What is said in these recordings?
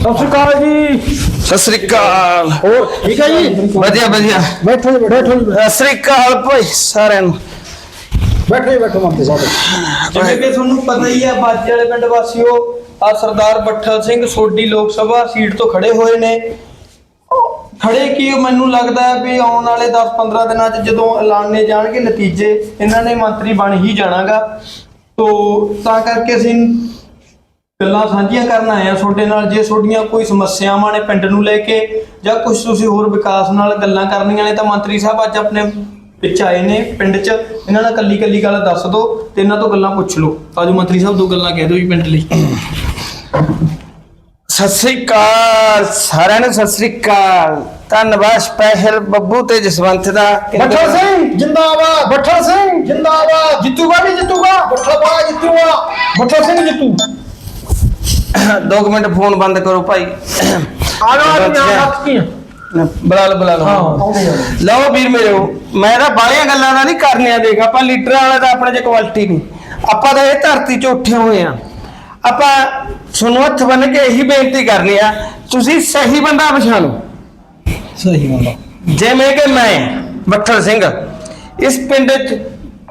ਸਤਿ ਸ਼੍ਰੀ ਅਕਾਲ ਜੀ। ਸਤਿ ਸ੍ਰੀ ਅਕਾਲ। ਹੋਰ ਠੀਕ ਹੈ ਜੀ? ਵਧੀਆ ਵਧੀਆ। ਬੈਠੋ ਜੀ ਬੈਠੋ ਜੀ। ਸਤਿ ਸ੍ਰੀ ਅਕਾਲ ਭਾਈ ਸਾਰਿਆਂ ਨੂੰ। ਬੈਠੋ ਜੀ ਬੈਠੋ ਮੰਤੇ ਸਾਹਿਬ। ਜਿਵੇਂ ਕਿ ਤੁਹਾਨੂੰ ਪਤਾ ਹੀ ਹੈ ਬਾਜੇ ਵਾਲੇ ਪਿੰਡ ਵਾਸੀਓ ਆ ਸਰਦਾਰ ਬੱਠਲ ਸਿੰਘ ਸੋਢੀ ਲੋਕ ਸਭਾ ਸੀਟ ਤੋਂ ਖੜੇ ਹੋਏ ਨੇ। ਖੜੇ ਕੀ ਮੈਨੂੰ ਲੱਗਦਾ ਹੈ ਵੀ ਆਉਣ ਵਾਲੇ 10-15 ਦਿਨਾਂ 'ਚ ਜਦੋਂ ਐਲਾਨੇ ਜਾਣਗੇ ਨਤੀਜੇ ਇਹਨਾਂ ਨੇ ਮੰਤਰੀ ਬਣ ਹੀ ਜਾਣਾਗਾ। ਤੋ ਤਾਂ ਕਰਕੇ ਅਸੀਂ ਗੱਲਾਂ ਸਾਂਝੀਆਂ ਕਰਨ ਆਏ ਆ ਤੁਹਾਡੇ ਨਾਲ। ਜੇ ਤੁਹਾਡੀਆਂ ਕੋਈ ਸਮੱਸਿਆਵਾਂ ਨੇ ਪਿੰਡ ਨੂੰ ਲੈ ਕੇ ਜਾਂ ਕੁਝ ਤੁਸੀਂ ਹੋਰ ਵਿਕਾਸ ਨਾਲ ਗੱਲਾਂ ਕਰਨੀਆਂ ਨੇ ਤਾਂ ਮੰਤਰੀ ਸਾਹਿਬ ਅੱਜ ਆਪਣੇ ਵਿੱਚ ਆਏ ਨੇ ਪਿੰਡ 'ਚ। ਇਹਨਾਂ ਨਾਲ ਕੱਲੀ ਕੱਲੀ ਗੱਲ ਦੱਸ ਦਿਓ ਤੇ ਇਹਨਾਂ ਤੋਂ ਗੱਲਾਂ ਪੁੱਛ ਲਓ। ਆਜੋ ਮੰਤਰੀ ਸਾਹਿਬ ਦੋ ਗੱਲਾਂ ਕਹਿ ਦਿਓ ਜੀ ਪਿੰਡ ਲਈ। ਸਤਿ ਸ੍ਰੀ ਅਕਾਲ ਸਾਰਿਆਂ ਨੂੰ ਸਤਿ ਸ੍ਰੀ ਅਕਾਲ। ਧੰਨਵਾਦ ਸਪੈਸ਼ਲ ਬੱਬੂ ਤੇ ਜਸਵੰਤ ਦਾ। ਬੱਠਲ ਸਿੰਘ ਜਿੰਦਾਬਾਦ ਬੱਠਲ ਸਿੰਘ ਜਿੰਦਾਬਾਦ। ਜਿੱਤੂਗਾ ਵੀ ਜਿੱਤੂਗਾ? ਬੱਠਲ ਬਾ ਜਿੱਤੂਗਾ। ਬੱਠਲ ਸਿੰਘ ਜਿੱਤੂ। ਦੋ ਕੁ ਮਿੰਟ ਫੋਨ ਬੰਦ ਕਰੋ ਭਾਈ। ਆ ਲਓ ਆ ਜੀ ਹੱਥ ਕੀ ਬੁਲਾ ਲਓ ਬੁਲਾ ਲਓ। ਆ। ਵੀਰ ਮੇਰੇ ਮੈਂ ਤਾਂ ਬਾਹਲੀਆਂ ਗੱਲਾਂ ਦਾ ਨਹੀਂ ਕਰਨੀਆਂ ਦੇਖ ਆਪਾਂ ਲੀਡਰਾਂ ਵਾਲਾ ਤਾਂ ਆਪਣੇ 'ਚ ਕੁਆਲਿਟੀ ਨਹੀਂ। ਆਪਾਂ ਤਾਂ ਇਹ ਧਰਤੀ 'ਚ ਉੱਠੇ ਹੋਏ ਆ। ਆਪਾਂ ਤੁਹਾਨੂੰ ਹੱਥ ਬੰਨ ਕੇ ਇਹੀ ਬੇਨਤੀ ਕਰਨੀ ਆ ਤੁਸੀਂ ਸਹੀ ਬੰਦਾ ਪਛਾਣੋ। ਸਹੀ ਬੰਦਾ। ਜਿਵੇਂ ਕਿ ਮੈਂ ਬੱਠਲ ਸਿੰਘ ਇਸ ਪਿੰਡ 'ਚ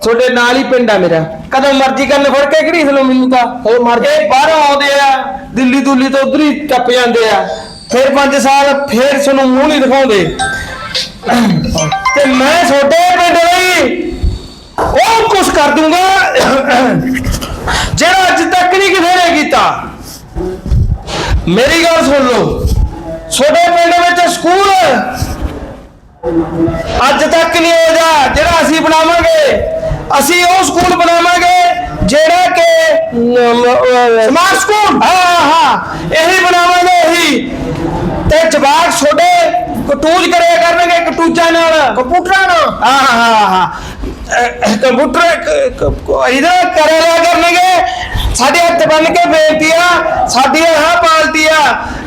ਤੁਹਾਡੇ ਨਾਲ ਹੀ ਪਿੰਡ ਆ ਮੇਰਾ। ਕਦੋਂ ਮਰਜ਼ੀ ਕਰਨ ਫੜ ਕੇ ਘੜੀਸ ਲਓ ਮੈਨੂੰ ਤਾਂ। ਉਹ ਮਰ ਗਏ ਬਾਹਰੋਂ ਆਉਂਦੇ ਆ ਦਿੱਲੀ ਦੁੱਲੀ ਤੋਂ ਉਧਰ ਹੀ ਟੱਪ ਜਾਂਦੇ ਆ। ਫਿਰ 5 ਸਾਲ ਫਿਰ ਤੁਹਾਨੂੰ ਮੂੰਹ ਨਹੀਂ ਦਿਖਾਉਂਦੇ। ਤੇ ਮੈਂ ਤੁਹਾਡੇ ਪਿੰਡ ਲਈ ਉਹ ਕੁਛ ਕਰ ਦੂੰਗਾ। ਜਿਹੜਾ ਅੱਜ ਤੱਕ ਨਹੀਂ ਕਿਸੇ ਨੇ ਕੀਤਾ। ਮੇਰੀ ਗੱਲ ਸੁਣ ਲਓ। ਤੁਹਾਡੇ ਪਿੰਡ ਵਿੱਚ ਸਕੂਲ ਅੱਜ ਤੱਕ ਨਹੀਂ ਹੋਇਆ ਜਿਹੜਾ ਅਸੀਂ ਬਣਾਵਾਂਗੇ। ਅਸੀਂ ਉਹ ਸਕੂਲ ਬਣਾਵਾਂਗੇ ਜਿਹੜਾ ਕਿ ਸਮਾਰਟ ਸਕੂਲ। ਹਾਂ ਹਾਂ ਇਹੀ ਬਣਾਵਾਂਗੇ ਇਹੀ। ਤੇ ਜਵਾਕ ਛੋਡੇ ਕਟੂਜ ਕਰਿਆ ਕਰਨਗੇ ਕਟੂਜਾਂ ਨਾਲ। ਕੰਪਿਊਟਰਾਂ ਨਾਲ? ਹਾਂ ਹਾਂ ਹਾਂ ਕੰਪਿਊਟਰ ਇਹਦਾ ਕਰਿਆ ਕਰਨਗੇ। ਸਾਡੇ ਹੱਥ ਬੰਨ ਕੇ ਬੇਨਤੀ ਆ ਸਾਡੀ ਆਹ ਪਾਲਤੀ ਆ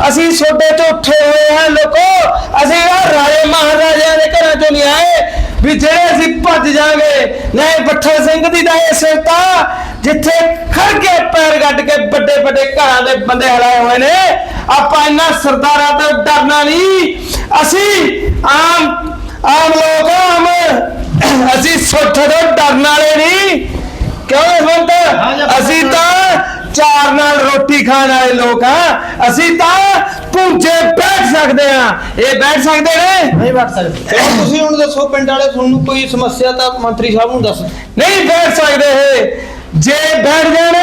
ਅਸੀਂ ਛੋਡੇ ਤੋਂ ਉੱਠੇ ਹੋਏ ਹਾਂ ਲੋਕੋ ਅਸੀਂ ਆ ਰਾਜੇ ਮਹਾਰਾਜਿਆਂ ਦੇ ਘਰਾਂ ਚੋਂ ਨਹੀਂ ਆਏ ਵੀ ਜਿਹੜੇ ਅਸੀਂ ਭੱਜ ਜਾਾਂਗੇ ਨਹੀਂ ਬੱਠਲ ਸਿੰਘ ਦੀ ਤਾਂ ਇਹ ਸਿਫਤਾ ਜਿੱਥੇ ਖੜ ਕੇ ਪੈਰ ਗੱਡ ਕੇ ਵੱਡੇ ਵੱਡੇ ਘਰਾਂ ਦੇ ਬੰਦੇ ਹਲਾਏ ਹੋਏ ਨੇ ਆਪਾਂ ਇਹਨਾਂ ਸਰਦਾਰਾਂ ਤੋਂ ਡਰਨਾ ਨਹੀਂ। ਅਸੀਂ ਆਮ ਆਮ ਲੋਕ ਆਮ। ਅਸੀਂ ਸੁੱਠ ਤੋਂ ਡਰਨ ਵਾਲੇ ਨਹੀਂ। ਕਿਉਂ ਬੰਦ ਅਸੀਂ ਤਾਂ ਚਾਰ ਨਾਲ ਰੋਟੀ ਖਾਣ ਵਾਲੇ ਲੋਕ ਆ ਅਸੀਂ ਤਾਂ ਪੁੰਜੇ ਬੈਠ ਸਕਦੇ ਆ। ਇਹ ਬੈਠ ਸਕਦੇ ਨੇ? ਨਹੀਂ ਬੈਠ ਸਕਦੇ। ਚਲੋ ਤੁਸੀਂ ਹੁਣ ਦੱਸੋ ਪਿੰਡ ਵਾਲੇ ਤੁਹਾਨੂੰ ਕੋਈ ਸਮੱਸਿਆ ਤਾਂ ਮੰਤਰੀ ਸਾਹਿਬ ਨੂੰ ਦੱਸ ਨਹੀਂ ਬੈਠ ਸਕਦੇ ਇਹ। ਜੇ ਬੈਠ ਜਾਣ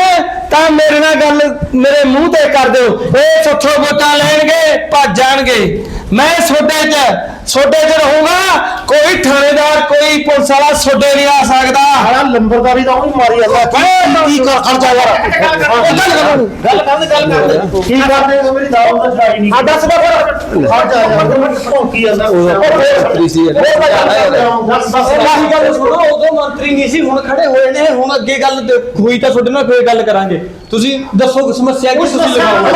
ਤਾਂ ਮੇਰੇ ਨਾਲ ਗੱਲ ਮੇਰੇ ਮੂੰਹ ਤੇ ਕਰ ਦਿਓ। ਇਹ ਸੱਥੋਂ ਵੋਟਾਂ ਲੈਣਗੇ ਭੱਜ ਜਾਣਗੇ। ਮੈਂ ਛੋਡੇ 'ਚ ਛੋਡੇ 'ਚ ਰਹੂੰਗਾ ਕੋਈ ਥਾਣੇਦਾਰ ਕੋਈ ਪੁਲਿਸ ਵਾਲਾ ਛੋਡੇ ਨਹੀਂ ਆ ਸਕਦਾ। ਸਾਲਾ ਲੰਬਰਦਾਰੀ ਦਾ ਉਹਨੂੰ ਮਾਰੀ ਜਾਂਦਾ। ਕੀ ਕਰ ਖਰਚਾ ਯਾਰ। ਗੱਲ ਕਰ ਗੱਲ ਕਰ। ਕੀ ਕਰਦੇ ਹੋ? ਮੇਰੀ ਦਾਲ ਦਾ ਚੜਾਈ ਨਹੀਂ। ਆ ਦੱਸ ਦਾ ਫਿਰ। ਖੜ ਜਾ ਯਾਰ ਭੌਂਕੀ ਜਾਂਦਾ। ਦੱਸ ਦੱਸ। ਆਹੀ ਗੱਲ ਸੁਣੋ ਉਦੋਂ ਮੰਤਰੀ ਨਹੀਂ ਸੀ ਹੁਣ ਖੜੇ ਹੋਏ ਨੇ। ਹੁਣ ਅੱਗੇ ਗੱਲ ਹੋਈ ਤਾਂ ਤੁਹਾਡੇ ਨਾਲ ਫੇਰ ਗੱਲ ਕਰਾਂਗੇ। ਤੁਸੀਂ ਦੱਸੋ ਸਮੱਸਿਆ ਕੀ ਤੁਸੀਂ ਲਗਾਓ?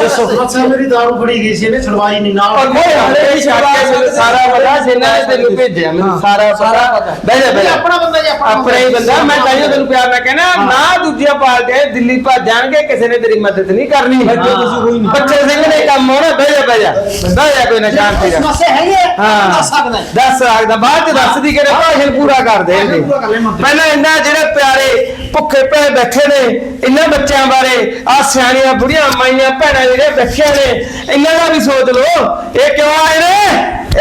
ਦੱਸੋ। ਦੱਸੋ ਮੇਰੀ ਦਾਲ ਫੜੀ ਗਈ ਸੀ ਇਹਨੇ ਛੜਵਾਈ ਨਹੀਂ ਨਾਲ ਓਏ ਹਲੇ ਹੀ ਛੱਡ ਕੇ ਮੈਨੂੰ ਸਾਰਾ ਪਤਾ ਜਿੰਨਾ ਨੇ ਤੈਨੂੰ ਭੇਜਿਆ ਮੈਨੂੰ ਸਾਰਾ ਪਤਾ। ਬਹਿ ਜਾ ਬਹਿ ਜਾ। ਆਪਣਾ ਬੰਦਾ ਜੀ ਆਪਣਾ ਆਪਣਾ ਹੀ ਬੰਦਾ ਮੈਂ ਤਾਈਓ ਤੈਨੂੰ ਪਿਆਰ ਨਾਲ ਕਹਿਣਾ ਨਾ ਦੂਜੀਆਂ ਪਾਰਟੀਆਂ ਦਿੱਲੀ ਭੱਜ ਜਾਣਗੇ ਕਿਸੇ ਨੇ ਤੇਰੀ ਮਦਦ ਨਹੀਂ ਕਰਨੀ। ਬੱਚੇ ਤੁਸੀਂ ਕੋਈ ਨਹੀਂ। ਬੱਚੇ ਸਿੰਘ ਨੇ ਕੰਮ ਹੋਣਾ ਬਹਿ ਜਾ ਬਹਿ ਜਾ। ਬਹਿ ਜਾ ਕੋਈ ਨਾ ਸ਼ਾਂਤੀ ਨਾਲ। ਸਮੱਸਿਆ ਹੈਗੀ ਹੈ। ਹਾਂ ਦੱਸ ਸਕਦਾ ਹੈ। ਦੱਸ ਸਕਦਾ ਬਾਅਦ ਚ ਦੱਸਦੀ ਕਿਹੜੇ ਭਾਸ਼ਣ ਪੂਰਾ ਕਰ ਮੰਤਰੀ। ਪਹਿਲਾਂ ਇਹਨਾਂ ਜਿਹੜੇ ਪਿਆਰੇ ਭੁੱਖੇ ਪਏ ਬੈਠੇ ਨੇ ਇਹਨਾਂ ਬੱਚਿਆਂ ਬਾਰੇ ਆ ਸਿਆਣੀਆਂ ਬੁੜੀਆਂ ਮਾਈਆਂ ਭੈਣਾਂ ਜਿਹੜੇ ਬੈਠੀਆਂ ਨੇ ਇਹਨਾਂ ਦਾ ਵੀ ਸੋਚ ਲਓ। ਇਹ ਕਿਉਂ ਆਏ ਨੇ?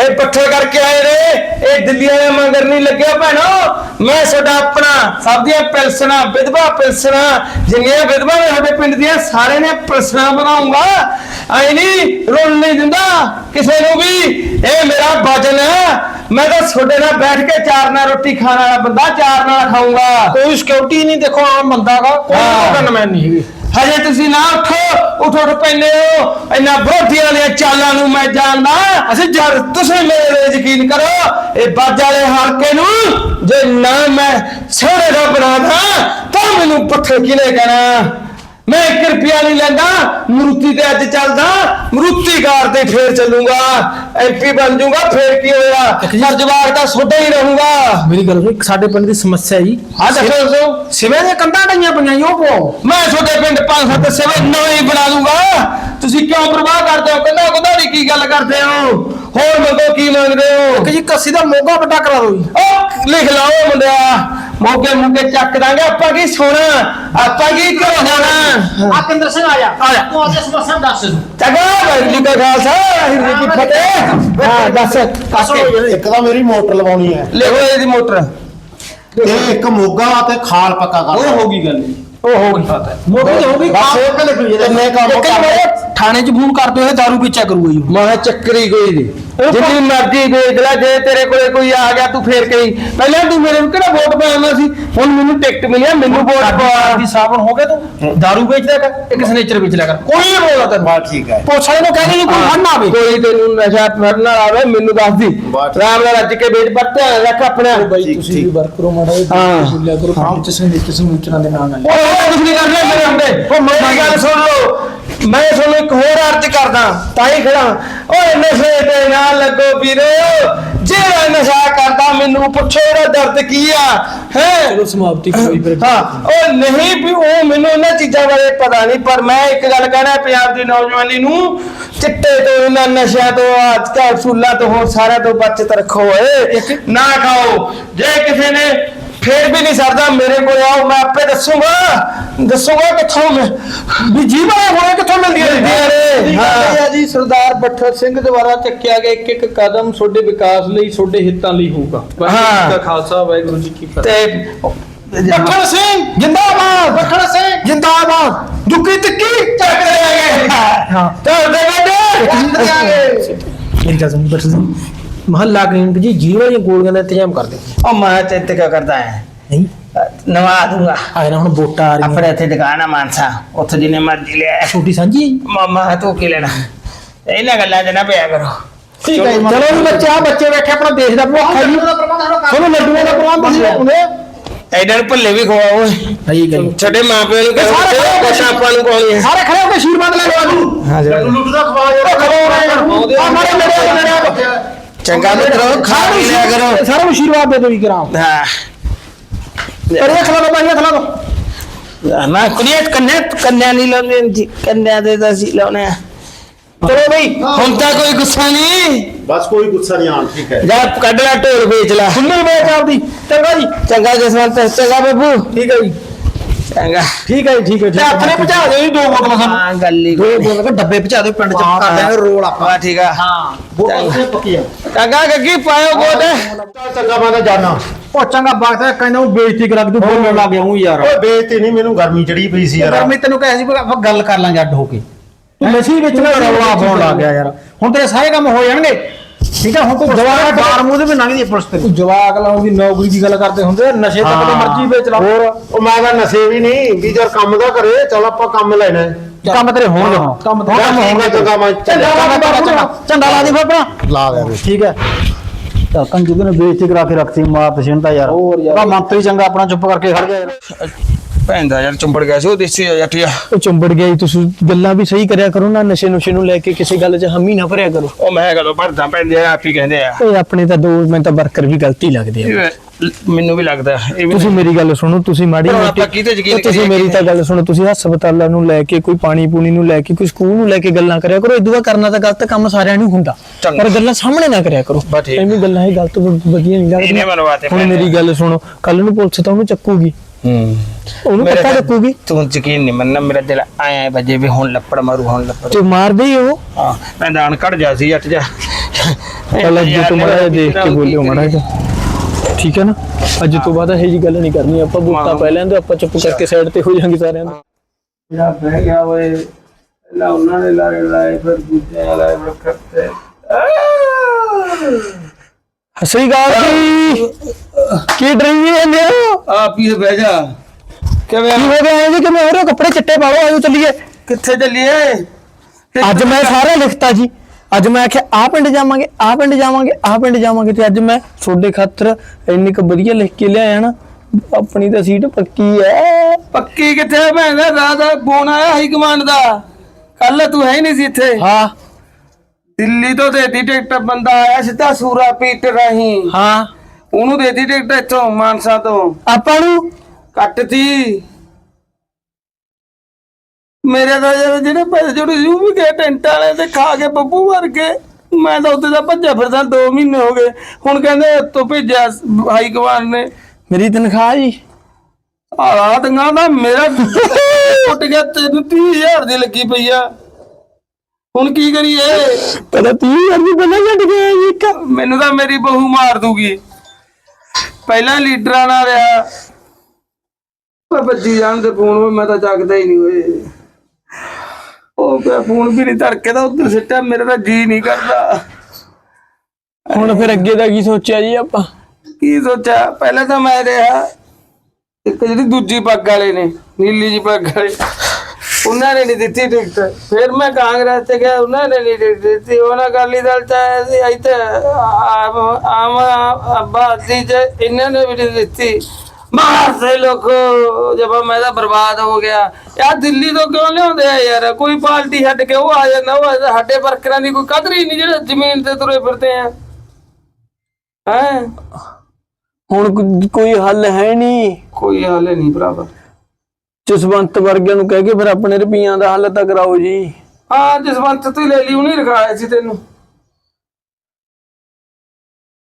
ਇਹ ਪੱਠੇ ਕਰਕੇ ਆਏ ਨੇ। ਇਹ ਦਿੱਲੀ ਵਾਲੇ ਮੰਗਰ ਨਹੀਂ ਲੱਗਿਆ ਭੈਣੋ। ਮੈਂ ਤੁਹਾਡਾ ਆਪਣਾ ਸਭ ਦੀਆਂ ਪੈਨਸ਼ਨਾਂ ਵਿਧਵਾ ਪੈਨਸ਼ਨਾਂ ਜਿੰਨੀਆਂ ਵਿਧਵਾ ਨੇ ਸਾਡੇ ਪਿੰਡ ਦੀਆਂ ਸਾਰੇ ਨੇ ਪੈਨਸ਼ਨਾਂ ਬਣਾਉਂਗਾ। ਐ ਨਹੀਂ ਰੋਣ ਨਹੀਂ ਦਿੰਦਾ ਕਿਸੇ ਨੂੰ ਵੀ। ਇਹ ਮੇਰਾ ਵਜਨ ਹੈ। ਮੈਂ ਤਾਂ ਤੁਹਾਡੇ ਨਾਲ ਬੈਠ ਕੇ ਚਾਰ ਨਾਲ ਰੋਟੀ ਖਾਣ ਵਾਲਾ ਬੰਦਾ ਚਾਰ ਨਾਲ ਖਾਊਂਗਾ। ਕੋਈ ਸਿਕਿਉਰਿਟੀ ਨਹੀਂ ਦੇਖੋ ਆਮ ਬੰਦਾ ਦਾ ਕੋਈ। ਗਨਮੈਨ ਨਹੀਂ ਹੈਗੀ। ਹਜੇ ਤੁਸੀਂ ਨਾ ਉੱਠੋ, ਉੱਠ ਉੱਠ ਪੈਨੇ ਹੋ। ਇਹਨਾਂ ਵਿਰੋਧੀਆਂ ਦੀਆਂ ਚਾਲਾਂ ਨੂੰ ਮੈਂ ਜਾਣਦਾ, ਅਸੀਂ ਜਦ ਤੁਸੀਂ ਮੇਰੇ ਤੇ ਯਕੀਨ ਕਰੋ, ਇਹ ਬਾਜ ਵਾਲੇ ਹਲਕੇ ਨੂੰ ਜੇ ਨਾ ਮੈਂ ਛੋੜੇ ਦਾ ਬਣਾਦਾ ਤਾਂ ਮੈਨੂੰ ਪੱਠੇ ਕਿਲੇ ਕਹਿਣਾ? ਮੈਂ 1 ਰੁਪਿਆ ਨਹੀਂ ਲੈਂਦਾ ਮਰੂਤੀ ਤੇ ਅੱਜ ਚੱਲਦਾ ਮਰੂਤੀ ਕਾਰ ਤੇ ਫੇਰ ਚੱਲੂਗਾ ਐਮਪੀ ਬਣ ਜਾਊਗਾ ਫੇਰ ਕੀ ਹੋਇਆ? ਸਰ ਜਵਾਬ ਤਾਂ ਛੋਟਾ ਹੀ ਰਹੂੰਗਾ। ਮੇਰੀ ਗੱਲ ਸੁਣ ਇੱਕ ਸਾਡੇ ਪਿੰਡ ਦੀ ਸਮੱਸਿਆ ਜੀ। ਹਾਂ ਦੱਸੋ ਦੱਸੋ। ਸਿਵੇਂ ਦੀਆਂ ਕੰਧਾਂ ਡਈਆਂ ਪਈਆਂ ਉਹ ਪੋ ਮੈਂ ਤੁਹਾਡੇ ਪਿੰਡ ਪੰਜ ਸੱਤ ਸਵੇ ਨਵੇਂ ਬਣਾ ਦੂੰਗਾ। ਤੁਸੀਂ ਕਿਉਂ ਪ੍ਰਵਾਹ ਕਰਦੇ ਹੋ? ਕੰਨਾ ਕੁਦਾ ਦੀ ਕੀ ਗੱਲ ਕਰਦੇ ਹੋ? ਹੋਰ ਮੰਗੋ ਕੀ ਮੰਗਦੇ ਹੋ? ਕਿ ਜੀ ਕੱਸੀ ਦਾ ਮੋਗਾ ਵੱਡਾ ਕਰਾ ਦੋ ਜੀ। ਉਹ ਲਿਖ ਲਾਓ ਮੁੰਡਿਆ। ਮੋਗੇ ਮੁੰਗੇ ਚੱਕ ਦਾਂਗੇ। ਆਪਾਂ ਕੀ ਸੋਣਾ? ਆਪਾਂ ਕੀ ਕਰਾਉਣਾ ਆ ਕਿੰਦਰ ਸਿੰਘ ਆ ਜਾ। ਆ ਜਾ। ਤੂੰ ਅੱਜ ਸਮੱਸਿਆ ਦੱਸ ਦੇ ਚੰਗਾ ਵਾਹਿਗੁਰੂ ਜੀ ਕਾ ਖਾਲਸਾ ਵਾਹਿਗੁਰੂ ਜੀ ਕੀ ਫਤਿਹ। ਹਾਂ ਦੱਸ ਕਾਕੇ ਇੱਕ ਤਾਂ ਮੇਰੀ ਮੋਟਰ ਲਵਾਉਣੀ ਹੈ। ਲਿਖੋ ਇਹਦੀ ਮੋਟਰ। ਤੇ ਇੱਕ ਮੋਗਾ ਤੇ ਖਾਲ ਪੱਕਾ ਕਰ। ਉਹ ਹੋ ਗਈ ਗੱਲ ਉਹ ਹੋ ਗਈ। ਮੋਗੀ ਹੋ ਗਈ। ਬਸ ਇਹ ਵੀ ਜਿੰਨੇ ਕੰਮ ਇੱਕ ਕਰ ਵਾਰ ਥਾਣੇ 'ਚ ਫੋਨ ਕਰ ਦਿਓ ਇਹ ਦਾਰੂ ਪੀਚਾ ਕਰੂਗਾ ਜੀ ਮਾਂ ਚੱਕਰੀ ਕੋਈ ਨਹੀਂ ਜਿੰਨੀ ਮਰਜ਼ੀ ਦੇਖ ਲੈ ਜੇ ਤੇਰੇ ਕੋਲੇ ਕੋਈ ਆ ਗਿਆ ਤੂੰ ਫੇਰ ਕਹੀ। ਪਹਿਲਾਂ ਤੂੰ ਮੇਰੇ ਨੂੰ ਕਿਹੜਾ ਵੋਟ ਪਾਉਣਾ ਸੀ? ਹੁਣ ਮੈਨੂੰ ਟਿਕਟ ਮਿਲਿਆ ਮੈਨੂੰ ਵੋਟ ਪਵਾ। ਦੀ ਸਾਬਣ ਹੋ ਗਿਆ ਤੂੰ। ਦਾਰੂ ਵੇਚਦਾ ਕਰ ਇੱਕ ਸਨੇਚਰ ਵੇਚ ਲਿਆ ਕਰ। ਕੋਈ ਨਹੀਂ ਬੋਲਦਾ ਤੈਨੂੰ। ਬਸ ਠੀਕ ਹੈ। ਪੁਲਿਸ ਵਾਲੇ ਨੂੰ ਕਹਿੰਦੇ ਜੀ ਕੋਈ ਫੜ ਨਾ ਆਵੇ ਕੋਈ ਤੈਨੂੰ ਨਸ਼ਾ ਫੜਨ ਨਾਲ ਆਵੇ ਮੈਨੂੰ ਦੱਸ ਦੀ। ਰਾਮ ਨਾਲ ਰੱਜ ਕੇ ਵੇਚ ਪਰ ਧਿਆਨ ਰੱਖ ਆਪਣਾ। ਠੀਕ ਠੀਕ। ਵਰਕ ਕਰੋ ਮਾੜਾ ਹਾਂ। ਬੋਲਿਆ ਕਰੋ। ਕੰਮ ਚ ਸਨੇਚਰ ਸਨੇਚਰਾਂ ਦੇ ਨਾਂ ਨਾਲ। ਉਹ ਕੁਝ ਨਹੀਂ ਕਰਨਾ ਮੇਰੇ ਹੁੰਦੇ ਉਹ ਮੇਰੀ ਗੱਲ ਸੁਣ ਲਓ। ਮੈਂ ਤੁਹਾਨੂੰ ਇੱਕ ਹੋਰ ਅਰਜ਼ ਕਰਦਾ ਤਾਂ ਹੀ ਖੜਾ ਓਏ ਨਸ਼ੇ ਤੇ ਨਾ ਲੱਗੋ ਵੀਰੋ। ਜਿਹੜਾ ਨਸ਼ਾ ਕਰਦਾ ਮੈਨੂੰ ਪੁੱਛੋ ਇਹਦਾ ਦਰਦ ਕੀ ਆ ਹੈ? ਚਲੋ ਸਮਾਪਤੀ ਕੋਈ ਫਿਰ। ਹਾਂ ਉਹ ਨਹੀਂ ਵੀ ਉਹ ਮੈਨੂੰ ਇਹਨਾਂ ਚੀਜ਼ਾਂ ਬਾਰੇ ਪਤਾ ਨਹੀਂ ਪਰ ਮੈਂ ਇੱਕ ਗੱਲ ਕਹਿਣਾ ਪੰਜਾਬ ਦੀ ਨੌਜਵਾਨੀ ਨੂੰ ਚਿੱਟੇ ਤੋਂ ਇਹਨਾਂ ਨਸ਼ਿਆਂ ਤੋਂ ਅੱਜ ਕੱਲ੍ਹ ਫੁੱਲਾਂ ਤੋਂ ਹੋਰ ਸਾਰਿਆਂ ਤੋਂ ਬਚਤ ਰੱਖੋ ਓਏ। ਨਾ ਖਾਓ। ਜੇ ਕਿਸੇ ਨੇ ਫੇਰ ਵੀ ਨਹੀਂ ਸਰਦਾ ਮੇਰੇ ਕੋਲ ਆਓ ਮੈਂ ਆਪੇ ਦੱਸੂਗਾ। ਦੱਸੂਗਾ ਕਿੱਥੋਂ ਮੈਂ? ਵੀ ਜੀਵ ਹੋਇਆ ਕਿੱਥੋਂ ਮਿਲਦੀ ਹੈ। ਹਾਂ ਜੀ ਸਰਦਾਰ ਬੱਠਲ ਸਿੰਘ ਦੁਆਰਾ ਚੱਕਿਆ ਗਿਆ ਇੱਕ ਇੱਕ ਕਦਮ ਤੁਹਾਡੇ ਵਿਕਾਸ ਲਈ ਤੁਹਾਡੇ ਹਿੱਤਾਂ ਲਈ ਹੋਊਗਾ। ਵਾਹਿਗੁਰੂ ਕਾ ਖਾਲਸਾ ਵਾਹਿਗੁਰੂ ਜੀ ਕੀ ਫਤਿਹ। ਤੇ ਬੱਖਣ ਸਿੰਘ ਜਿੰਦਾਬਾਦ। ਬੱਖਣ ਸਿੰਘ। ਜਿੰਦਾਬਾਦ। ਜੁੱਕੀ ਟਿੱਕੀ ਚੱਕ ਦੇਗੇ ਹਾਂ। ਚੱਲ ਦੇ ਬੇਟੇ। ਮੇਰੀ ਗੱਲ ਸੁਣ ਬੱਖਣ ਸਿੰਘ ਮਹੱਲਾ ਕਲੀਨਿਕ ਜੀ ਜੀਵ ਵਾਲੀਆਂ ਗੋਲੀਆਂ ਦਾ ਇੰਤਜ਼ਾਮ ਕਰ ਦੇ ਉਹ ਮੈਂ ਚਿੰਤ ਕਿਆ ਕਰਦਾ ਹੈ? ਨਹੀਂ। ਨਵਾ ਦੂੰਗਾ। ਆਏ ਨਾ ਹੁਣ ਵੋਟਾਂ ਆ ਰਹੀਆਂ। ਆਪਣੇ ਇੱਥੇ ਦੁਕਾਨ ਆ ਮਾਨਸਾ। ਉੱਥੇ ਜਿੰਨੇ ਮਰਜ਼ੀ ਲੈ ਆ। ਛੋਟੀ ਸਾਂਝੀ ਹੈ ਜੀ? ਮਾਮਾ ਤੂੰ ਕੀ ਲੈਣਾ? ਇਹਨਾਂ ਗੱਲਾਂ 'ਚ ਨਾ ਪਿਆ ਕਰੋ। ਠੀਕ ਹੈ ਚਲੋ। ਜੀ ਬੱਚੇ ਆ ਬੱਚੇ ਬੈਠੇ ਆਪਣਾ ਦੇਸ਼ ਦਾ ਭੁੱਖ ਹੈ ਜੀ ਲੱਡੂਆਂ ਦਾ ਪ੍ਰਬੰਧ ਤੁਸੀਂ ਉਹਨੇ ਐਡਰ ਭੱਲੇ ਵੀ ਖਵਾਓ ਠੀਕ ਹੈ। ਜੀ ਛੋਟੇ ਮਾਪਿਆਂ ਨੂੰ ਕਹੋ ਸਾਰੇ ਖੜੇ ਹੋ ਕੇ ਕੁਛ ਆਪਾਂ ਨੂੰ ਪਾਉਣੀ ਹੈ? ਸਾਰੇ ਖੜੇ ਹੋ ਕੇ ਆਸ਼ੀਰਵਾਦ ਲੈ ਲਓ ਜੀ। ਹਾਂ ਲੱਡੂ ਲੁੱਟ ਦਾ ਖਵਾ ਉਹ ਖੜੋ ਰਹੇ ਆ ਮਾਰੇ ਲੜਿਆ ਲੜਿਆ ਚੰਗਾ ਮਿੱਤਰੋ ਖਾ ਪੀ ਲਿਆ ਕਰੋ। ਸਾਰਾ ਨੂੰ ਆਸ਼ੀਰਵਾਦ ਦੇ ਦਿਓ ਜੀ ਹਾਂ। ਕਰਿਆ ਖਲਾ ਦੋ ਬਾਈਆਂ ਖਲਾ ਦੋ। ਮੈਂ ਕੁੜੀਆਂ ਕੰਨਿਆ ਕੰਨਿਆ ਨਹੀਂ ਲਾਉਂਦੇ ਜੀ ਕੰਨਿਆ ਦੇ ਤਾਂ ਸੀ ਲਾਉਣੇ ਆ। ਚਲੋ ਬਈ ਹੁਣ ਤਾਂ ਕੋਈ ਗੁੱਸਾ ਨਹੀਂ। ਬਸ ਕੋਈ ਗੁੱਸਾ ਨਹੀਂ ਆਣ ਠੀਕ ਹੈ। ਜਾ ਕੱਢ ਲੈ ਢੋਲ ਵੇਚ ਲੈ। ਖੁੱਲੀ ਵੇਚ ਆਪਦੀ। ਚੰਗਾ ਜੀ। ਚੰਗਾ ਜਸਵੰਤ ਚੰਗਾ ਬੱਬੂ। ਠੀਕ ਹੈ ਜੀ। ਚੰਗਾ। ਠੀਕ ਹੈ ਜੀ ਠੀਕ ਹੈ ਤੇ ਨੇ ਪਹੁੰਚਾ ਦਿਓ ਜੀ ਦੋ ਬੋਤਲਾਂ ਸਾਨੂੰ। ਹਾਂ ਗੱਲ ਹੀ ਦੋ ਕੇ ਡੱਬੇ ਪਹੁੰਚਾ ਦਿਓ ਪਿੰਡ ਚ ਕਰ ਦੇਣਗੇ ਰੋਲ ਆਪਾਂ। ਹਾਂ ਠੀਕ ਆ। ਹਾਂ ਬੋਤਲ ਤੇ ਪੱਕੀ ਆ ਚੰਗਾ ਗੱਗੀ ਪਾਇਓ ਗੋਟ ਚੱਲ ਚੰਗਾ ਮੈਂ ਤਾਂ ਜਾਣਾ ਉਹ ਚੰਗਾ ਬਾਤ ਹੈ ਕਹਿੰਦਾ ਉਹ ਬੇਇੱਜ਼ਤੀ ਕਰਾ ਕੇ ਤੂੰ ਬੋਲਣ ਲੱਗ ਗਿਆ ਹੂੰ ਯਾਰ। ਓਏ ਬੇਇੱਜ਼ਤੀ ਨਹੀਂ ਮੈਨੂੰ ਗਰਮੀ ਚੜੀ ਪਈ ਸੀ ਯਾਰ। ਗਰਮੀ ਤੈਨੂੰ ਕਹਿਆ ਸੀ ਵੀ ਆਪਾਂ ਗੱਲ ਕਰ ਲਾਂਗੇ ਅੱਡ ਹੋ ਕੇ। ਤੂੰ ਨਸ਼ੀ ਵਿੱਚ ਨਾ ਰੌਲਾ ਪਾਉਣ ਲੱਗ ਗਿਆ ਯਾਰ। ਹੁਣ ਤੇਰੇ ਸਾਰੇ ਕੰਮ ਹੋ ਜਾਣਗੇ। ਠੀਕ ਹੈ ਹੁਣ ਤੂੰ ਜਵਾਕ ਬਾਰ ਮੂੰਹ ਦੇ ਵੀ ਲੰਘਦੀ ਹੈ ਪੁਲਿਸ ਤੇ ਤੂੰ ਜਵਾਕ ਲਾਉਣ ਦੀ ਨੌਕਰੀ ਦੀ ਗੱਲ ਕਰਦੇ ਹੁੰਦੇ ਆ, ਨਸ਼ੇ ਤਾਂ ਕਦੇ ਮਰਜ਼ੀ ਵੇਚ ਲਾ। ਹੋਰ ਉਹ ਮੈਂ ਤਾਂ ਨਸ਼ੇ ਵੀ ਨਹੀਂ ਵੀ ਜਰ ਕੰਮ ਦਾ ਕਰੇ ਚਲ ਆਪਾਂ ਕੰਮ ਲੈਣਾ ਹੈ। ਕੰਮ ਤੇਰੇ ਹੋਣਗੇ ਹੁਣ। ਕੰਮ ਹੁਣ ਕੰਮ ਹੋਊਗਾ ਮੈਂ ਚੰਗਾ ਲਾ ਦੀ ਫੇਪਣਾ ਲਾ ਦਿਆਂਗੇ ਠੀਕ ਹੈ। ਤਾਂ ਕੰਜੂ ਨੇ ਬੇਇੱਜ਼ਤੀ ਕਰਾ ਕੇ ਰੱਖਤੀ ਮਾਂ ਪਛਿੰਦਾ ਯਾਰ। ਉਹਦਾ ਮੰਤਰੀ ਚੰਗਾ ਆਪਣਾ ਚੁੱਪ ਕਰਕੇ ਖੜ ਗਿਆ ਯਾਰ। ਭੈਂਦਾ ਯਾਰ ਚੁੰਬੜ ਗਿਆ ਸੀ ਉਹ ਦੇਸੀ ਜੱਟਿਆ ਉਹ ਚੰਬੜ ਗਿਆ ਜੀ ਤੁਸੀਂ ਗੱਲਾਂ ਵੀ ਸਹੀ ਕਰਿਆ ਕਰੋ ਨਾ ਨਸ਼ੇ ਨੁਸ਼ੇ ਨੂੰ ਲੈ ਕੇ ਕਿਸੇ ਗੱਲ 'ਚ ਹਮੀ ਨਾ ਭਰਿਆ ਕਰੋ। ਉਹ ਮੈਂ ਕਦੋਂ ਭਰਦਾ ਪੈਂਦੇ ਆ ਆਪ ਹੀ ਕਹਿੰਦੇ ਆ। ਓਏ ਆਪਣੇ ਤਾਂ ਦੋ ਮੈਂ ਤਾਂ ਵਰਕਰ ਵੀ ਗਲਤੀ ਲੱਗਦੇ ਆ। ਇਹ ਮੈਨੂੰ ਵੀ ਲੱਗਦਾ ਇਹ ਵੀ ਤੁਸੀਂ ਮੇਰੀ ਗੱਲ ਸੁਣੋ ਤੁਸੀਂ ਮਾੜੀ ਮੋਟੀ ਆਪਾਂ ਕਿਹਦੇ ਯਕੀਨ ਉਹ ਤੁਸੀਂ ਕਰੀਏ, ਮੇਰੀ ਤਾਂ? ਗੱਲ ਸੁਣੋ ਤੁਸੀਂ ਹਸਪਤਾਲਾਂ ਨੂੰ ਲੈ ਕੇ ਕੋਈ ਪਾਣੀ ਪੂਣੀ ਨੂੰ ਲੈ ਕੇ ਕੋਈ ਸਕੂਲ ਨੂੰ ਲੈ ਕੇ ਗੱਲਾਂ ਕਰਿਆ ਕਰੋ ਇਦੋਂ ਕਰਨਾ ਤਾਂ ਗਲਤ ਕੰਮ ਸਾਰਿਆਂ ਨੂੰ ਹੁੰਦਾ। ਚੰਗਾ। ਪਰ ਗੱਲਾਂ ਸਾਹਮਣੇ ਨਾ ਕਰਿਆ ਕਰੋ। ਬਸ ਠੀਕ। ਐਵੇਂ ਗੱਲਾਂ ਇਹ ਗਲਤ ਵ- ਵਧੀਆ ਨਹੀਂ ਇਹਨੇ ਲੱਗਦੀਆਂ ਮਨਵਾਤੇ ਹੁਣ ਮੇਰੀ ਗੱਲ ਸੁਣੋ ਕੱਲ ਨੂੰ ਪੁਲਿਸ ਤਾਂ ਉਹਨੂੰ ਚੱਕੂਗੀ। ਹੂੰ। ਉਹਨੂੰ ਪਤਾ ਤਾਂ- ਚੱਕੂਗੀ ਤੂੰ ਯਕੀਨ ਨਹੀਂ ਮੰਨਣਾ ਮੇਰਾ ਦਿਲ ਆਇਆ ਵਜੇ ਵੀ ਹੁਣ ਲੱਪੜ ਮਾਰੂ ਹੁਣ ਲੱਪੜ। ਤੇ ਮਾਰਦੇ ਹੀ ਉਹ? ਹਾਂ ਮੈਂ ਦਾਨ ਕੱਢ ਜਾ ਸੀ ਅੱਟ ਜਾ। ਚੱਲ ਅੱਜ ਤੋਂ ਮਾੜਾ ਦੇਖ ਕੇ ਬੋਲਿਓ ਮਾੜਾ ਜਿਹਾ। ਠੀਕ ਹੈ ਨਾ? ਅੱਜ ਤੋਂ ਬਾਅਦ ਇਹ ਜੀ ਗੱਲ ਨਹੀਂ ਕਰਨੀ ਆਪਾਂ ਬੁੱਤਾ ਪੈ ਲੈਂਦੇ ਆਪਾਂ ਚੁੱਪ ਕਰਕੇ ਸਾਈਡ ਤੇ ਹੋ ਜਾਾਂਗੇ ਸਾਰਿਆਂ ਦੇ। ਜਿਹੜਾ ਬਹਿ ਗਿਆ ਓਏ ਪਹਿਲਾਂ ਉਹਨਾਂ ਨੇ ਲਾਏ ਲਾਏ ਫਿਰ ਦੂਜਿਆਂ ਲਾਏ ਵਕਤ ਤੇ ਸਹੀ ਗੱਲ ਜੀ। ਕੀ ਡਰਾਈ ਜਾਂਦੇ ਹੋ ਆਪ ਹੀ ਬਹਿ ਜਾ। ਕਿਵੇਂ ਕੀ ਹੋ ਗਿਆ ਜੀ? ਕਿਵੇਂ? ਹੋ ਰਹੇ? ਕੱਪੜੇ ਚਿੱਟੇ ਪਾ ਲਓ ਆਜੋ ਚੱਲੀਏ। ਕਿੱਥੇ ਚੱਲੀਏ? ਅੱਜ ਮੈਂ ਸਾਰਾ ਲਿਖਤਾ ਜੀ। ਅੱਜ ਮੈਂ ਆਖਿਆ ਆ ਪਿੰਡ ਜਾਵਾਂਗੇ ਆ ਪਿੰਡ ਜਾਵਾਂਗੇ ਆ ਪਿੰਡ ਜਾਵਾਂਗੇ। ਤੇ ਅੱਜ ਮੈਂ ਤੁਹਾਡੇ ਖਾਤਰ ਇੰਨੀ ਕੁ ਵਧੀਆ ਲਿਖ ਕੇ ਲਿਆਇਆ ਨਾ ਆਪਣੀ ਤਾਂ ਸੀਟ ਪੱਕੀ ਐ। ਪੱਕੀ ਕਿੱਥੇ ਭੈਣ? ਦਾ ਰਾਤ ਦਾ ਫੋਨ ਆਇਆ ਹਾਈ ਕਮਾਂਡ ਦਾ। ਕੱਲ ਤੂੰ ਹੈ ਹੀ ਨਹੀਂ ਸੀ ਇੱਥੇ। ਹਾਂ। ਦਿੱਲੀ ਤੋਂ ਦੇਤੀ ਟਿਕਟ ਬੰਦਾ ਆਇਆ ਸਿੱਧਾ ਸੂਰਾ ਪੀਟ ਰਹੀ। ਹਾਂ। ਉਹਨੂੰ ਦੇਤੀ ਟਿਕਟ ਇੱਥੋਂ ਮਾਨਸਾ ਤੋਂ। ਆਪਾਂ ਨੂੰ? ਕੱਟਤੀ ਮੇਰੇ ਤਾਂ ਯਾਰ ਜਿਹੜੇ ਪੈਸੇ ਜੋੜੇ ਸੀ ਉਹ ਵੀ ਗਏ ਟੈਂਟ ਵਾਲੇ ਤੇ ਖਾ ਕੇ ਬੱਬੂ ਕੇ। ਮੈਂ ਤਾਂ ਉੱਤੇ ਦਾ ਭੱਜਿਆ ਫਿਰਦਾ 2 ਮਹੀਨੇ ਹੋ ਗਏ। ਹੁਣ ਕਹਿੰਦੇ ਉੱਤੋਂ ਭੇਜਿਆ ਹਾਈ ਕਮਾਂਡ ਨੇ। ਮੇਰੀ ਤਨਖਾਹ ਜੀ। ਆਹ ਤੰਗਾ ਦਾ ਮੇਰਾ ਟੁੱਟ ਗਿਆ ਤੈਨੂੰ 30000 ਦੀ ਲੱਗੀ ਪਈ ਆ। ਹੁਣ ਕੀ ਕਰੀਏ? ਪਤਾ 30000 ਦੀ ਪਹਿਲਾਂ ਛੱਡ ਗਿਆ ਇੱਕ। ਮੈਨੂੰ ਤਾਂ ਮੇਰੀ ਬਹੂ ਮਾਰ ਦੂਗੀ। ਪਹਿਲਾਂ ਲੀਡਰਾਂ ਨਾਲ ਰਿਹਾ ਪਰ ਬੱਜੀ ਜਾਣ ਦੇ ਫੋਨ ਵੀ ਮੈਂ ਤਾਂ ਚੱਕਦਾ ਹੀ ਨਹੀਂ ਓਏ। ਉਹ ਪਿਆ ਫੋਨ ਵੀ ਨਹੀਂ ਧੜਕੇ ਦਾ ਉਧਰ ਸਿੱਟਿਆ ਮੇਰੇ ਤਾਂ ਜੀ ਨਹੀਂ ਕਰਦਾ। ਹੁਣ ਫਿਰ ਅੱਗੇ ਦਾ ਕੀ ਸੋਚਿਆ ਜੀ ਆਪਾਂ? ਕੀ ਸੋਚਿਆ? ਪਹਿਲਾਂ ਤਾਂ ਮੈਂ ਰਿਹਾ ਇੱਕ ਜਿਹੜੀ ਦੂਜੀ ਪੱਗ ਵਾਲੇ ਨੇ ਨੀਲੀ ਜੀ ਪੱਗ ਵਾਲੇ। ਉਹਨਾਂ ਨੇ ਨਹੀਂ ਦਿੱਤੀ ਟਿਕਟ। ਫਿਰ ਮੈਂ ਕਾਂਗਰਸ ਤੇ ਗਿਆ ਉਹਨਾਂ ਨੇ ਨਹੀਂ ਟਿਕਟ ਦਿੱਤੀ। ਉਹਨਾਂ ਅਕਾਲੀ ਦਲ ਚ ਆਇਆ ਸੀ ਇੱਥੇ ਆਮ ਆਮ ਆਬਾਦੀ ਚ ਇਹਨਾਂ ਨੇ ਵੀ ਨਹੀਂ ਦਿੱਤੀ। ਮਾਰ ਸੇ ਲੋਕੋ ਜਬ ਮੈਂ ਤਾਂ ਬਰਬਾਦ ਹੋ ਗਿਆ। ਯਾਰ ਦਿੱਲੀ ਤੋਂ ਕਿਉਂ ਲਿਆਉਂਦੇ ਆ ਯਾਰ? ਕੋਈ ਪਾਰਟੀ ਛੱਡ ਕੇ ਉਹ ਆ ਜਾਂਦਾ ਉਹ। ਸਾਡੇ ਵਰਕਰਾਂ ਦੀ ਕੋਈ ਕਦਰ ਹੀ ਨਹੀਂ ਜਿਹੜੇ ਜ਼ਮੀਨ ਤੇ ਤੁਰੇ ਫਿਰਦੇ ਆ। ਹੈ? ਹੁਣ ਕੋਈ ਹੱਲ ਹੈ ਨਹੀਂ। ਕੋਈ ਹਾਲ ਨਹੀਂ ਭਰਾਵਾ। ਜਸਵੰਤ ਵਰਗਿਆਂ ਨੂੰ ਕਹਿ ਕੇ ਫਿਰ ਆਪਣੇ ਰੁਪਈਆਂ ਦਾ ਹੱਲ ਤਾਂ ਕਰਾਓ ਜੀ। ਹਾਂ ਜਸਵੰਤ ਤੂੰ ਲੈ ਲਈ ਉਹਨੇ ਰਖਾਇਆ ਸੀ ਤੈਨੂੰ।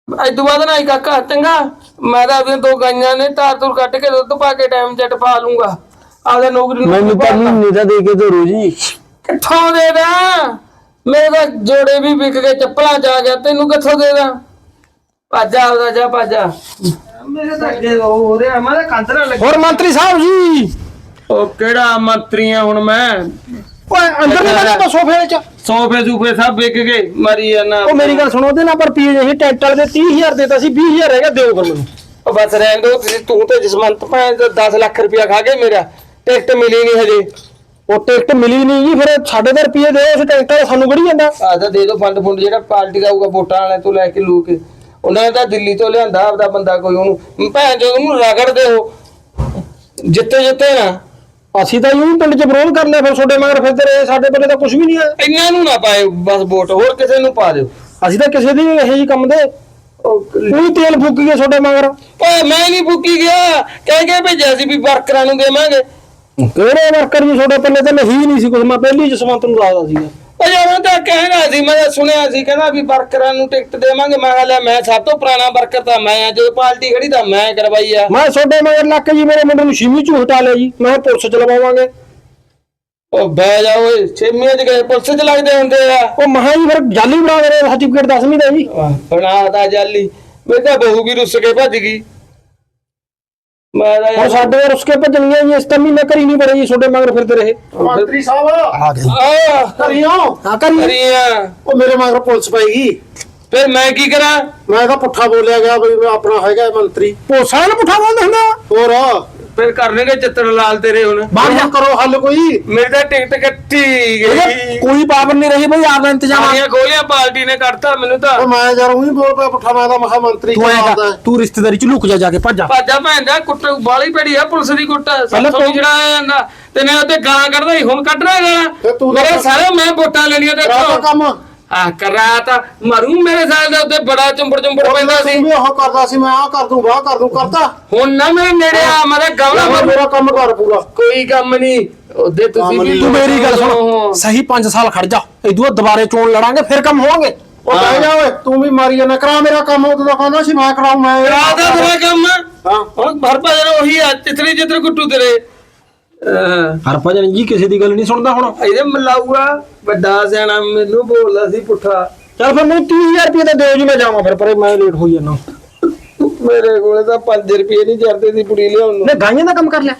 ਅੱਜ ਤੋਂ ਬਾਅਦ ਨਾ ਕਾਕਾ ਚੰਗਾ ਮੈਂ ਤਾਂ ਆਪਣੀਆਂ ਦੋ ਗਾਈਆਂ ਨੇ ਧਾਰ ਧੁਰ ਕੱਟ ਕੇ ਦੁੱਧ ਪਾ ਕੇ ਟਾਈਮ ਜੱਟ ਪਾ ਲੂੰਗਾ। ਆਪਦਾ ਨੌਕਰੀ ਨੂੰ ਮੈਨੂੰ ਤਾਂ ਮਹੀਨੇ ਦਾ ਦੇ ਕੇ ਧਰੋ ਜੀ। ਕਿੱਥੋਂ ਦੇ ਦਾਂ? ਮੇਰੇ ਤਾਂ ਜੋੜੇ ਵੀ ਵਿਕ ਗਏ ਚੱਪਲਾਂ ਚ ਆ ਗਿਆ ਤੈਨੂੰ ਕਿੱਥੋਂ ਦੇ ਦਾਂ? ਭਾਜਾ ਆਪਦਾ ਜਾ ਭਾਜਾ ਮੇਰੇ ਤਾਂ ਅੱਗੇ ਹੋ ਰਿਹਾ ਮੈਂ ਤਾਂ ਕੰਤਰਾ ਲੱਗ। ਹੋਰ ਮੰਤਰੀ ਸਾਹਿਬ ਜੀ। ਉਹ ਕਿਹੜਾ ਮੰਤਰੀ ਆ ਹੁਣ ਮੈਂ? ਓਏ ਅੰਦਰ ਨਹੀਂ ਬੈਠਾ ਸੋਫੇ ਵਿੱਚ। ਸੋਫੇ ਸੂਫੇ ਸਭ ਵਿਕ ਗਏ ਮਰੀ ਜਾਣਾ ਉਹ ਮੇਰੀ ਗੱਲ ਸੁਣੋ ਉਹਦੇ ਨਾਲ ਪਰ ਪੀ ਜਿਹੀ ਟੈਂਟ ਵਾਲੇ ਦੇ 30000 ਦੇਤਾ ਸੀ 20000 ਰਹਿ ਗਿਆ ਦਿਓ ਫਿਰ ਮੈਨੂੰ। ਉਹ ਬਸ ਰਹਿਣ ਦੋ ਤੁਸੀਂ ਤੂੰ ਤੇ ਜਸਵੰਤ ਭਾਂ 10 ਲੱਖ ਰੁਪਇਆ ਖਾ ਗਏ ਮੇਰਾ ਟਿਕਟ ਮਿਲੀ ਨਹੀਂ ਹਜੇ। ਉਹ ਟਿਕਟ ਮਿਲੀ ਨਹੀਂ ਜੀ ਫਿਰ ਸਾਡੇ ਦੇ ਰੁਪਏ ਦਿਓ ਉਸ ਟੈਂਟ ਵਾਲੇ ਸਾਨੂੰ ਕਿਹੜੀ ਜਾਂਦਾ? ਆ ਤਾਂ ਦੇ ਦੋ ਫੰਡ ਫੁੰਡ ਜਿਹੜਾ ਪਾਰਟੀ ਦਾ ਆਊਗਾ ਵੋਟਾਂ ਵਾਲੇ ਤੋਂ ਲੈ ਕੇ ਲੂ ਕੇ। ਉਹਨਾਂ ਨੇ ਤਾਂ ਦਿੱਲੀ ਤੋਂ ਲਿਆਂਦਾ ਆਪਦਾ ਬੰਦਾ ਕੋਈ ਉਹਨੂੰ ਭੈਣ ਜੋ ਉਹਨੂੰ ਰਗੜਦੇ ਹੋ ਜਿੱਤੇ ਜਿੱਤੇ ਨਾ। ਅਸੀਂ ਤਾਂ ਯੂੰ ਪਿੰਡ 'ਚ ਵਿਰੋਧ ਕਰ ਲਿਆ ਫਿਰ ਤੁਹਾਡੇ ਮਗਰ ਫਿਰਦੇ ਰਹੇ ਸਾਡੇ ਕੋਲੇ ਤਾਂ ਕੁਝ ਵੀ ਨਹੀਂ ਆ। ਇੰਨਾਂ ਨੂੰ ਨਾ ਪਾਏ ਬਸ ਵੋਟ ਹੋਰ ਕਿਸੇ ਨੂੰ ਪਾ ਦਿਓ। ਅਸੀਂ ਤਾਂ ਕਿਸੇ ਦੀ ਇਹੋ ਜਿਹੀ ਕੰਮ ਦੇ ਕੋਈ ਤੇਲ ਫੂਕੀ ਗਿਆ ਤੁਹਾਡੇ ਮਗਰ। ਓਏ ਮੈਂ ਨਹੀਂ ਫੁੱਕੀ ਗਿਆ। ਕਹਿ ਕੇ ਭੇਜਿਆ ਸੀ ਵੀ ਵਰਕਰਾਂ ਨੂੰ ਦੇਵਾਂਗੇ। ਕਿਹੜੇ ਵਰਕਰ ਜੀ ਤੁਹਾਡੇ ਪੱਲੇ ਤੇ ਨਹੀਂ ਨਹੀਂ ਸੀ ਕੁਝ ਮੈਂ ਪਹਿਲੀ ਜਸਵੰਤ ਨੂੰ ਦੱਸਦਾ ਸੀਗਾ। ਉਹ ਉਹ ਤਾਂ ਕਹਿਣਾ ਸੀ ਮੈਂ ਤਾਂ ਸੁਣਿਆ ਸੀ ਕਹਿੰਦਾ ਵੀ ਵਰਕਰਾਂ ਨੂੰ ਟਿਕਟ ਦੇਵਾਂਗੇ। ਮੈਂ ਕਿਹਾ ਲੈ ਮੈਂ ਸਭ ਤੋਂ ਪੁਰਾਣਾ ਵਰਕਰ ਤਾਂ ਮੈਂ ਆ ਜਦੋਂ ਪਾਰਟੀ ਖੜੀ ਤਾਂ ਮੈਂ ਕਰਵਾਈ ਆ। ਮੈਂ ਤੁਹਾਡੇ ਮਗਰ ਲੱਗ ਕੇ ਜੀ ਮੇਰੇ ਮੁੰਡੇ ਨੂੰ ਛੀਮੀ ਚ ਹਟਾ ਲਿਆ ਜੀ ਮੈਂ ਕਿਹਾ ਪੁਲਿਸ ਚ ਲਵਾਵਾਂਗੇ। ਉਹ ਬਹਿ ਜਾ ਓਏ ਛੇਮੀਆਂ ਚ ਗਏ ਪੁਲਿਸ ਚ ਲੱਗਦੇ ਹੁੰਦੇ ਆ। ਉਹ ਮਹਾ ਜੀ ਫਿਰ ਜਾਲੀ ਬਣਾ ਦੇ ਰਹੇ ਸਰਟੀਫਿਕੇਟ 10ਵੀਂ ਦਾ ਜੀ। ਬਣਾਤਾ ਜਾਲੀ। ਮੇਰੇ ਤਾਂ ਬਹੂ ਵੀ ਰੁੱਸ ਕੇ ਭੱਜ ਗਈ। ਮੈਂ ਤਾਂ ਹੁਣ ਯਾਰ ਸਾਡੇ ਰੁੱਸ ਕੇ ਭੱਜਣੀਆਂ ਜੀ ਇਸ ਤਾਂ ਮਹੀਨੇ ਕਰੀ ਨਹੀਂ ਬੜੇ ਜੀ ਤੁਹਾਡੇ ਮਗਰ ਫਿਰਦੇ ਰਹੇ। ਮੰਤਰੀ ਸਾਹਿਬ। ਆ ਗਏ। ਆ। ਕਰੀਓ। ਹਾਂ ਕਰੀ ਕਰੀਆਂ ਉਹ ਮੇਰੇ ਮਗਰ ਪੁਲਿਸ ਪਏਗੀ ਫਿਰ ਮੈਂ ਕੀ ਕਰਾਂ? ਮੈਂ ਤਾਂ ਪੁੱਠਾ ਬੋਲਿਆ ਗਿਆ ਵੀ ਮੈਂ ਆਪਣਾ ਹੈਗਾ ਮੰਤਰੀ। ਪੋਸਾ ਨੂੰ ਪੁੱਠਾ ਬੋਲਦੇ ਹੁੰਦੇ। ਆ ਹੋਰ। ਫਿਰ ਕਰਨਗੇ ਚਿੱਤਰ ਲਾਲ ਤੇਰੇ ਹੁਣ। ਬਾਹਰ ਜਾ। ਕਰੋ ਹੱਲ ਕੋਈ। ਮੇਰੀ ਤਾਂ ਟਿਕਟ ਕੱਟੀ ਗਈ। ਕੋਈ ਪਾਬੰਦ ਨਹੀਂ ਰਹੀ ਬਈ ਆਪਦਾ ਇੰਤਜ਼ਾਮ ਸਾਰੀਆਂ ਗੋਲੀਆਂ ਪਾਰਟੀ ਨੇ ਕੱਢਤਾ ਮੈਨੂੰ ਤਾਂ। ਉਹ ਮੈਂ ਯਾਰ ਉਹੀ ਬੋਲ ਪਿਆ ਪੁੱਠਾ ਮੈਂ ਤਾਂ ਮਹਾ ਮੰਤਰੀ ਤੂੰ ਐਂ ਤੂੰ ਰਿਸ਼ਤੇਦਾਰੀ ਚ ਲੁਕ ਜਾ ਜਾ ਕੇ ਭੱਜ। ਜਾ ਭਾਜਾ ਭੈਣ ਦਾ ਕੁੱਟ ਬਾਲੀ ਪੜੀ ਆ ਪੁਲਿਸ ਦੀ ਕੁੱਟ। ਪਹਿਲਾਂ ਸੱਤੋਂ ਤੂੰ- ਜਿਹੜਾ ਜਾਂਦਾ। ਤੇ ਮੈਂ ਉੱਤੇ ਗਾਲਾਂ ਕੱਢਦਾ ਸੀ ਹੁਣ ਕੱਢਣਾ ਤੇ ਗਾਲਾਂ ਤੂੰ ਤਾਂ- ਮੇਰੇ ਸਾਰੇ ਮੈਂ ਵੋਟਾਂ ਲੈਣੀਆਂ ਤਾਂ ਦੇਖੋ ਕੰਮ। ਆ ਕਰਾ ਤਾਂ। ਮਰੂ ਮੇਰੇ ਸਾਲ ਦੇ ਉੱਤੇ ਬੜਾ ਚੰਬੜ ਚੰਬੜ ਪੈਂਦਾ ਸੀ। ਤੂੰ ਵੀ ਉਹ ਕਰਦਾ ਸੀ ਮੈਂ ਆਹ ਕਰ ਦੂੰ ਵਾਹ ਕਰ ਦੂੰ ਕਰਤਾ। ਹੁਣ ਨਾ ਮੇਰੇ ਨੇੜੇ ਆ ਮੈਂ ਗਵਲਾ ਮੇਰਾ। ਕੰਮ ਕਰ ਪੂਰਾ। ਕੋਈ ਕੰਮ ਨਹੀਂ। ਉਹਦੇ ਤੁਸੀਂ ਵੀ। ਤੂੰ ਮੇਰੀ ਗੱਲ ਸੁਣ। ਸਹੀ 5 ਸਾਲ ਖੜ ਜਾ। ਇਦੋਂ ਬਾਅਦ ਦੁਬਾਰੇ ਚੋਣ ਲੜਾਂਗੇ ਫਿਰ ਕੰਮ ਹੋਣਗੇ। ਉਹ ਬਹਿ ਜਾ ਓਏ ਤੂੰ ਵੀ ਮਾਰੀ ਜਾਣਾ ਕਰਾ ਮੇਰਾ ਕੰਮ ਉਹ ਤਾਂ ਕਹਿੰਦਾ ਸੀ ਮੈਂ ਕਰਾਉ ਮੈਂ ਰਾਤ ਦਾ ਤੇਰਾ ਕੰਮ। ਹਾਂ। ਹੁਣ ਭਰ ਭਜਨ ਉਹੀ ਆ ਤਿਤਲੀ ਜਿੱਤਰ ਕੁੱਟੂ ਤੇਰੇ। ਅਹ ਹਰ ਭਜਨ ਜੀ ਕਿਸੇ ਦੀ ਗੱਲ ਨਹੀਂ ਸੁਣਦਾ ਹੁਣ। ਇਹਦੇ ਮਲਾਊਆ ਵੱਡਾ ਸਿਆਣਾ ਮੈਨੂੰ ਬੋਲਦਾ ਸੀ ਪੁੱਠਾ। ਚੱਲ ਫਿਰ ਮੈਨੂੰ 30000 ਰੁਪਏ ਤਾਂ ਦਿਓ ਜੀ ਮੈਂ ਜਾਵਾਂ ਫਿਰ ਪਰੇ ਮੈਂ ਲੇਟ ਹੋਈ ਜਾਣਾ ਮੇਰੇ ਕੋਲੇ ਤਾਂ 5 ਰੁਪਏ ਨਹੀਂ ਚੜਦੇ ਸੀ ਪੁੜੀ ਲਿਆਉਣ ਨੂੰ। ਨੇ ਗਾਈਆਂ ਦਾ ਕੰਮ ਕਰ ਲਿਆ।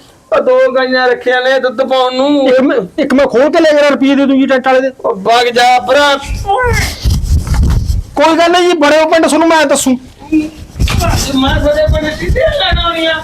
ਦੋ ਗਾਈਆਂ ਰੱਖੀਆਂ ਨੇ ਦੁੱਧ ਪਾਉਣ ਨੂੰ। ਇੱਕ ਮੈਂ ਇੱਕ ਮੈਂ ਖੋਲ ਕੇ ਲੈ ਜਾਣਾ ਰੁਪਏ ਦੇ ਦੂੰ ਜੀ ਟੈਂਟ ਵਾਲੇ ਦੇ। ਉਹ ਵਗ ਜਾ ਭਰਾ। ਕੋਈ ਗੱਲ ਨਹੀਂ ਜੀ ਬੜੇ ਪਿੰਡ ਤੁਹਾਨੂੰ ਮੈਂ ਦੱਸੂ। ਮੈਂ ਤੁਹਾਡੇ ਪਿੰਡ ਸਿੱਧੇ ਲਗਾਉਣੀਆਂ